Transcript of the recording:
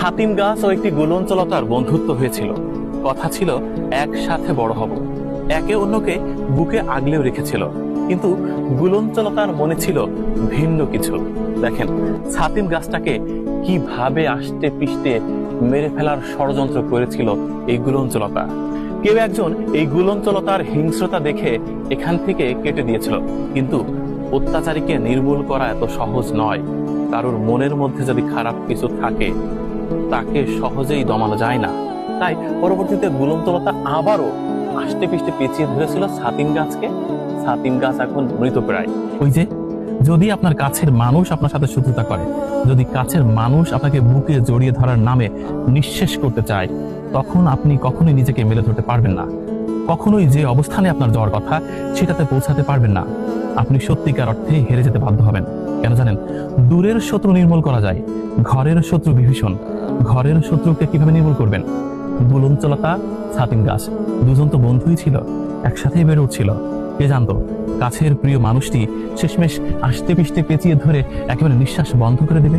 ছাতিম গাছ ও একটি গুলঞ্চলতার বন্ধুত্ব হয়েছিল। কথা ছিল, একসাথে বড় হব। একে অন্যকে বুকে আগলেও রেখেছিল। কিন্তু গুলঞ্চলতার মনে ছিল ভিন্ন কিছু। দেখেন ছাতিম গাছটাকে কীভাবে আষ্টে পিষ্টে মেরে ফেলার ষড়যন্ত্র করেছিল এই গুলঞ্চলতা কেউ একজন এই গুলঞ্চলতার হিংস্রতা দেখে এখান থেকে কেটে দিয়েছিল। কিন্তু অত্যাচারীকে নির্মূল করা এত সহজ নয়। কারোর মনের মধ্যে যদি খারাপ কিছু থাকে তাকে সহজেই দমানো যায় না। তাই পরবর্তীতে গুলন্তলতা আবারও আষ্টে পিষ্টে পেঁচিয়ে ধরেছিল ছাতিম গাছকে। ছাতিম গাছ এখন মৃতপ্রায় ওই যে, যদি আপনার কাছের মানুষ আপনার সাথে শত্রুতা করে, যদি কাছের মানুষ আপনাকে বুকে জড়িয়ে ধরার নামে নিঃশেষ করতে চায়, তখন আপনি কখনোই নিজেকে মেলে ধরতে পারবেন না। কখনোই যে অবস্থানে আপনার যাওয়ার কথা, সেটাতে পৌঁছাতে পারবেন না। আপনি সত্যিকার অর্থে হেরে যেতে বাধ্য হবেন। কেন জানেন? দূরের শত্রু নির্মূল করা যায়, ঘরের শত্রু বিভীষণ। ঘরের শত্রুকে কীভাবে নির্মূল করবেন? বুলঞ্চলতা ছাতিম গাছ। দুজন তো বন্ধুই ছিল, একসাথেই বেড়ে উঠছিল। কে জানতো, কাছের প্রিয় মানুষটি শেষমেশ আষ্টে পিষ্টে পেঁচিয়ে ধরে একেবারে নিঃশ্বাস বন্ধ করে দেবে?